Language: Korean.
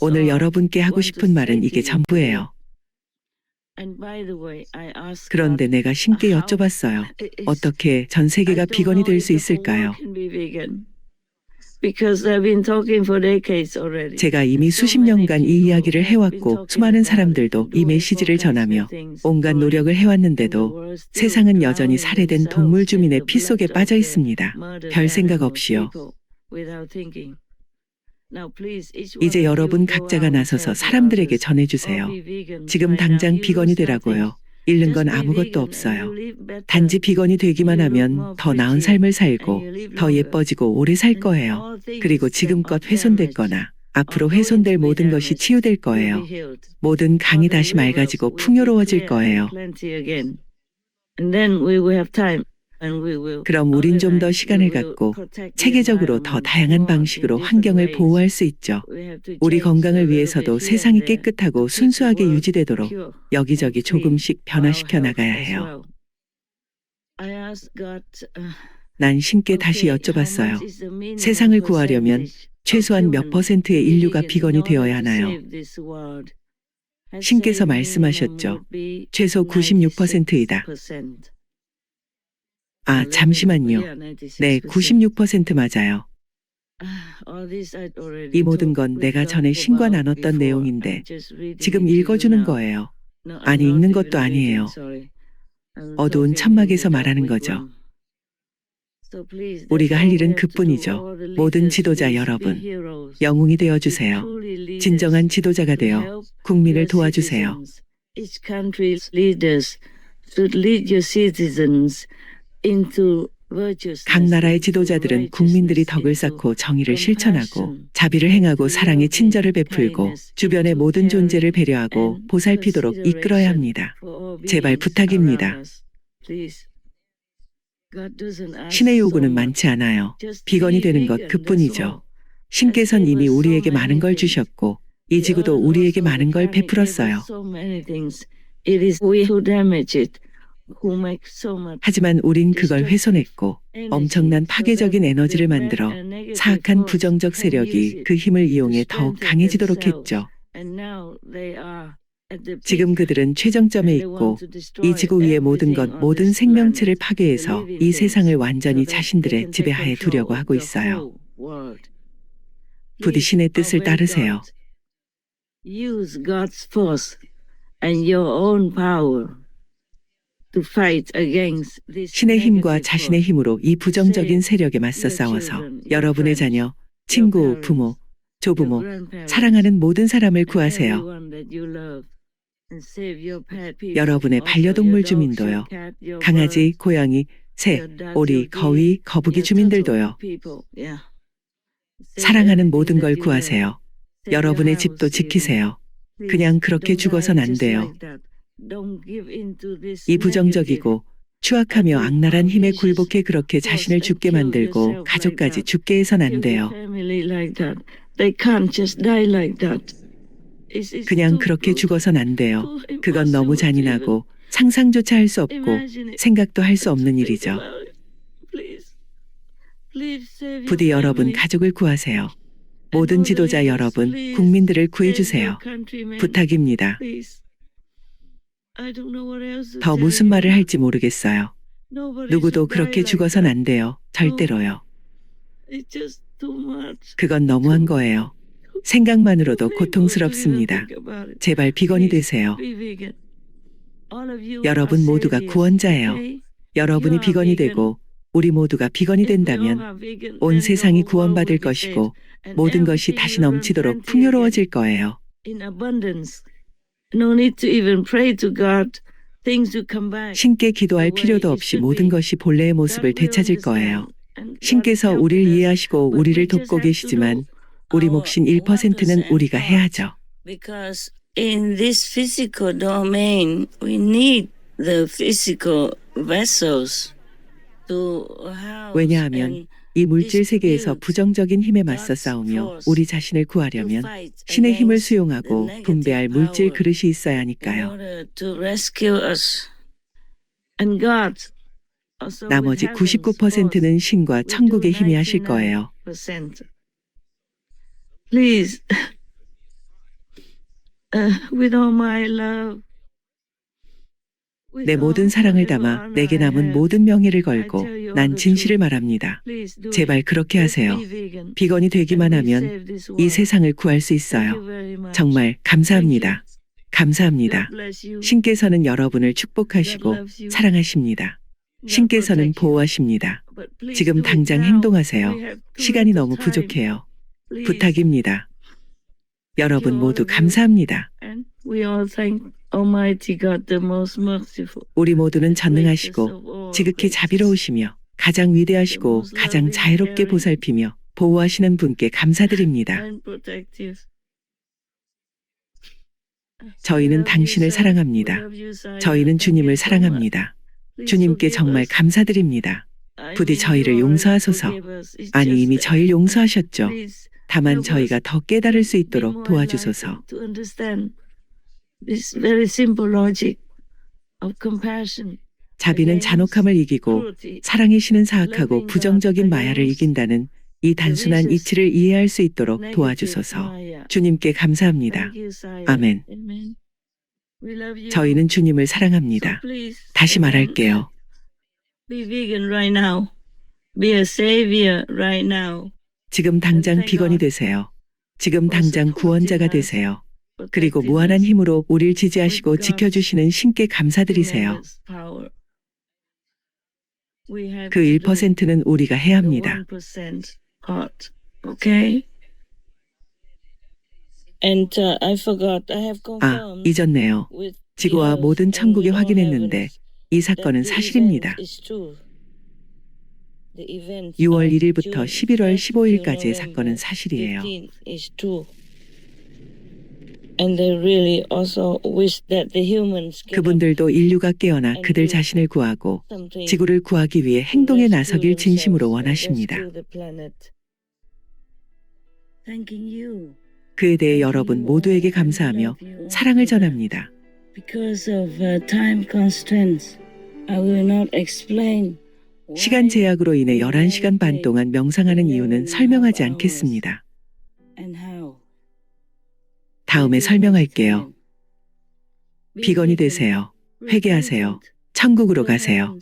오늘 여러분께 하고 싶은 말은 이게 전부예요. 그런데 내가 신께 여쭤봤어요. 어떻게 전 세계가 비건이 될 수 있을까요? 제가 이미 수십 년간 이 이야기를 해왔고 수많은 사람들도 이 메시지를 전하며 온갖 노력을 해왔는데도 세상은 여전히 살해된 동물 주민의 피 속에 빠져 있습니다. 별 생각 없이요. 이제 여러분 각자가 나서서 사람들에게 전해주세요. 지금 당장 비건이 되라고요. 잃는 건 아무것도 없어요. 단지 비건이 되기만 하면 더 나은 삶을 살고 더 예뻐지고 오래 살 거예요. 그리고 지금껏 훼손됐거나 앞으로 훼손될 모든 것이 치유될 거예요. 모든 강이 다시 맑아지고 풍요로워질 거예요. 그럼 우린 좀 더 시간을 갖고 체계적으로 더 다양한 방식으로 환경을 보호할 수 있죠. 우리 건강을 위해서도 세상이 깨끗하고 순수하게 유지되도록 여기저기 조금씩 변화시켜 나가야 해요. 난 신께 다시 여쭤봤어요. 세상을 구하려면 최소한 몇 퍼센트의 인류가 비건이 되어야 하나요? 신께서 말씀하셨죠. 최소 96%이다. 아, 잠시만요. 네, 96% 맞아요. 이 모든 건 내가 전에 신과 나눴던 내용인데 지금 읽어주는 거예요. 아니, 읽는 것도 아니에요. 어두운 천막에서 말하는 거죠. 우리가 할 일은 그뿐이죠. 모든 지도자 여러분, 영웅이 되어 주세요. 진정한 지도자가 되어 국민을 도와주세요. 각 나라의 지도자들은 국민들이 덕을 쌓고 정의를 실천하고 자비를 행하고 사랑의 친절을 베풀고 주변의 모든 존재를 배려하고 보살피도록 이끌어야 합니다. 제발 부탁입니다. 신의 요구는 많지 않아요. 비건이 되는 것 그뿐이죠. 신께선 이미 우리에게 많은 걸 주셨고 이 지구도 우리에게 많은 걸 베풀었어요. 하지만 우린 그걸 훼손했고 엄청난 파괴적인 에너지를 만들어 사악한 부정적 세력이 그 힘을 이용해 더욱 강해지도록 했죠. 지금 그들은 최정점에 있고 이 지구 위의 모든 것, 모든 생명체를 파괴해서 이 세상을 완전히 자신들의 지배하에 두려고 하고 있어요. 부디 신의 뜻을 따르세요. Use God's force and your own power to fight against this 신의 힘과 자신의 힘으로 이 부정적인 세력에 맞서 싸워서 여러분의 자녀, 친구, 부모, 조부모, 사랑하는 모든 사람을 구하세요. 여러분의 반려동물 주민도요. 강아지, 고양이, 새, 오리, 거위, 거북이 주민들도요. 사랑하는 모든 걸 구하세요. 여러분의 집도 지키세요. 그냥 그렇게 죽어선 안 돼요. 이 부정적이고 추악하며 악랄한 힘에 굴복해 그렇게 자신을 죽게 만들고 가족까지 죽게 해선 안 돼요. 그냥 그렇게 죽어선 안 돼요. 그건 너무 잔인하고 상상조차 할 수 없고 생각도 할 수 없는 일이죠. 부디 여러분 가족을 구하세요. 모든 지도자 여러분, 국민들을 구해주세요. 부탁입니다. 더 무슨 말을 할지 모르겠어요. 누구도 그렇게 죽어선 안 돼요. 절대로요. 그건 너무한 거예요. 생각만으로도 고통스럽습니다. 제발 비건이 되세요. 여러분 모두가 구원자예요. 여러분이 비건이 되고 우리 모두가 비건이 된다면 온 세상이 구원받을 것이고 모든 것이 다시 넘치도록 풍요로워질 거예요. 신께 기도할 필요도 없이 모든 것이 본래의 모습을 되찾을 거예요. 신께서 우리를 이해하시고 우리를 돕고 계시지만 우리 몫인 1%는 우리가 해야죠. Because in this physical domain, we need the physical vessels to house 왜냐하면 and 이 물질 세계에서 부정적인 힘에 맞서 싸우며 우리 자신을 구하려면 신의 힘을 수용하고 분배할 물질 그릇이 있어야 하니까요. 나머지 heaven's 99%는 force 신과 천국의 힘이 하실 거예요. 99%. Please uh, with all my love. 내 모든 사랑을 담아 내게 남은. 모든 명예를 걸고 난 진실을. 말합니다. 제발. 그렇게 하세요. 비건이 되기만 하면 이. 세상을 구할 수 있어요. 정말 감사합니다. 감사합니다. 신께서는 여러분을 축복하시고. 사랑하십니다. 신께서는. 보호하십니다. 지금 당장. 행동하세요. 시간이 너무. 부족해요. 부탁입니다. 여러분 모두. 감사합니다. And we all thank Almighty God, the most merciful. 우리 모두는 전능하시고 지극히. 자비로우시며 가장 위대하시고 가장 자애롭게 보살피며 보호하시는 분께 감사드립니다. and protective. 저희는 당신을. 사랑합니다. 저희는 주님을 사랑합니다. 주님께 정말. 감사드립니다. 부디 저희를 용서하소서. 아니 이미 저희를 용서하셨죠. 다만 저희가 더 깨달을 수 있도록 도와주소서. This very simple logic of compassion, 자비는 잔혹함을 이기고 사랑이 신은 사악하고 부정적인 마야를 이긴다는 이 단순한 이치를 이해할 수 있도록 도와주소서. 주님께 감사합니다. 아멘. 저희는 주님을 사랑합니다. 다시 말할게요. Be vegan right now. Be a savior right now. 지금 당장 비건이 되세요. 지금 당장 구원자가 되세요. 그리고 무한한 힘으로 우리를 지지하시고 지켜주시는 신께 감사드리세요. 그 to do 1%는 우리가 해야 합니다. 1% part. Okay? And uh, I forgot. I have 아, 잊었네요. 지구와 모든 천국에 all 확인했는데 이 사건은 사실입니다. event is true. The event 6월 of 1일부터 June 11월 1st to 15일까지의 November 사건은 사실이에요. 그분들도 인류가 깨어나 그들 자신을 구하고 지구를 구하기 위해 to 행동에 나서길 진심으로 원하십니다. 그에 대해 여러분 모두에게 감사하며 사랑을 전합니다. Because of uh, time constraints, I will not explain why 시간 제약으로 인해 11시간 반 동안 명상하는 이유는 설명하지 않겠습니다. 다음에 설명할게요. 비건이 되세요. 회개하세요. 천국으로 가세요.